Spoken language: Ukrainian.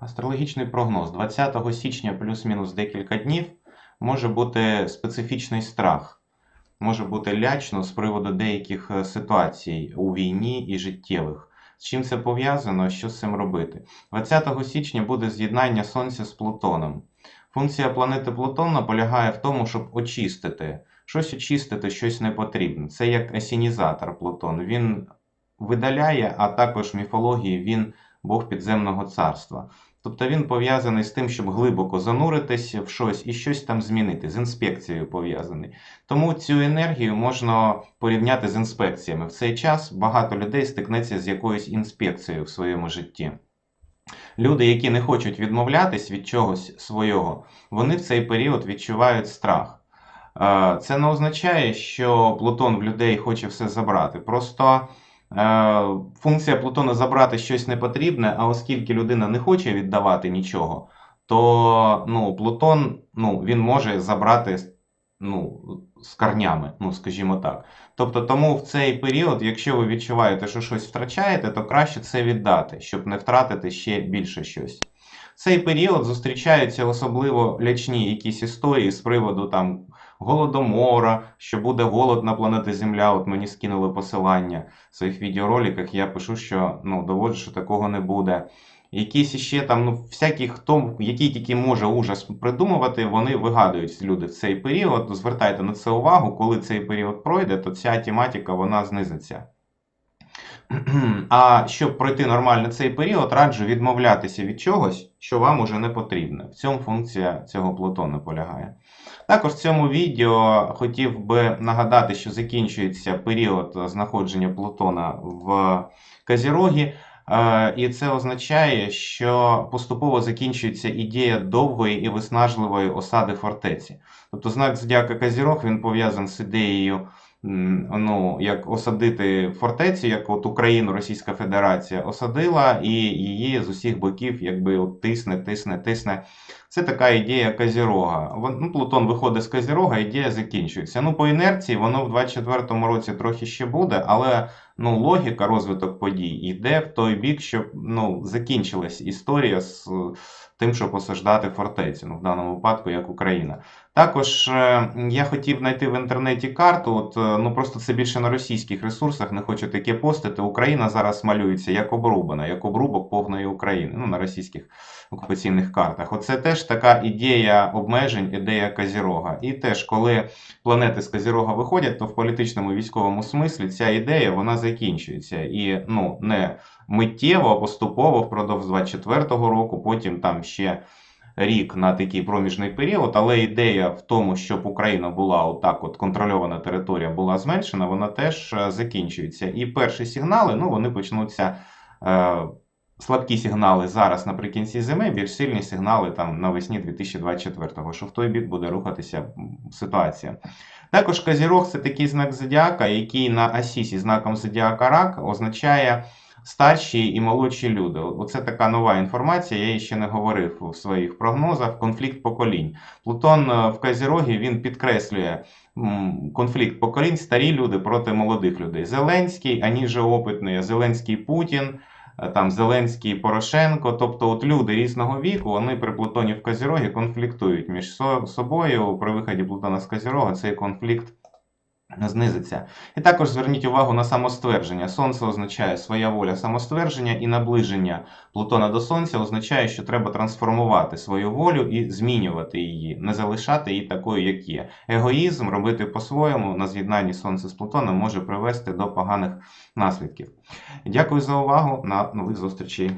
Астрологічний прогноз 20 січня плюс-мінус декілька днів може бути специфічний страх, може бути лячно з приводу деяких е, ситуацій у війні і життєвих. З чим це пов'язано, що з цим робити? 20 січня буде з'єднання Сонця з Плутоном. Функція планети Плутона полягає в тому, щоб очистити, щось очистити, щось непотрібне. Це як асінізатор Плутон. Він видаляє, а також міфології він Бог підземного царства. Тобто він пов'язаний з тим, щоб глибоко зануритись в щось і щось там змінити, з інспекцією пов'язаний. Тому цю енергію можна порівняти з інспекціями. В цей час багато людей стикнеться з якоюсь інспекцією в своєму житті. Люди, які не хочуть відмовлятись від чогось свого, вони в цей період відчувають страх. Е, Це не означає, що Плутон в людей хоче все забрати. Просто функція Плутона забрати щось непотрібне, а оскільки людина не хоче віддавати нічого, то ну, Плутон ну, він може забрати ну, з корнями, ну, скажімо так. Тобто, тому в цей період, якщо ви відчуваєте, що щось втрачаєте, то краще це віддати, щоб не втратити ще більше щось. Цей період зустрічаються особливо лячні якісь історії з приводу там голодомора, що буде голод на планеті Земля. От мені скинули посилання в своїх відеороликах. Я пишу, що ну, доводжу, що такого не буде. Якісь іще там, ну, всякі, хто, який тільки може ужас придумувати, вони вигадують люди в цей період. Звертайте на це увагу, коли цей період пройде, то ця тематика вона знизиться. А щоб пройти нормально цей період, раджу відмовлятися від чогось, що вам уже не потрібно. В цьому функція цього Плутона полягає. Також в цьому відео хотів би нагадати, що закінчується період знаходження Плутона в Казірогі. Е, І це означає, що поступово закінчується ідея довгої і виснажливої осади фортеці. Тобто знак зодіака Казірог він пов'язаний з ідеєю ну, як осадити фортецю, як от Україну Російська Федерація осадила, і її з усіх боків якби от тисне, тисне, тисне. Це така ідея Казірога. Ну, Плутон виходить з Казірога, ідея закінчується. Ну, по інерції воно в 24-му році трохи ще буде, але ну, логіка, розвиток подій йде в той бік, щоб ну, закінчилась історія з е, тим, щоб осаждати фортецю, ну, в даному випадку, як Україна. Також е, я хотів знайти в інтернеті карту, от, е, ну просто це більше на російських ресурсах, не хочу таке постити. Україна зараз малюється як обрубана, як обрубок повної України, ну, на російських окупаційних картах. Оце теж така ідея обмежень, ідея Казірога. І теж, коли планети з Казірога виходять, то в політичному і військовому смислі ця ідея вона закінчується. І ну, не миттєво, а поступово впродовж 24-го року, потім там ще рік на такий проміжний період. Але ідея в тому, щоб Україна була отак, от контрольована територія була зменшена, вона теж е, закінчується. І перші сигнали ну, вони почнуться. Е, Слабкі сигнали зараз наприкінці зими, більш сильні сигнали там навесні 2024-го, що в той бік буде рухатися ситуація. Також Казірог це такий знак зодіака, який на асісі знаком зодіака рак означає старші і молодші люди. Оце така нова інформація, я її ще не говорив у своїх прогнозах. Конфлікт поколінь. Плутон е, в Казірогі він підкреслює конфлікт поколінь, старі люди проти молодих людей. Зеленський, ані же опитний, Зеленський Путін. е, Там Зеленський Порошенко, тобто от люди різного віку, вони при Плутоні в Казірогі конфліктують між собою. При виході Плутона з Казірога цей конфлікт знизиться. І також зверніть увагу на самоствердження. Сонце означає своя воля самоствердження, і наближення Плутона до Сонця означає, що треба трансформувати свою волю і змінювати її, не залишати її такою, як є. Егоїзм робити по-своєму на з'єднанні Сонця з Плутоном може привести до поганих наслідків. Дякую за увагу. На нових зустрічей.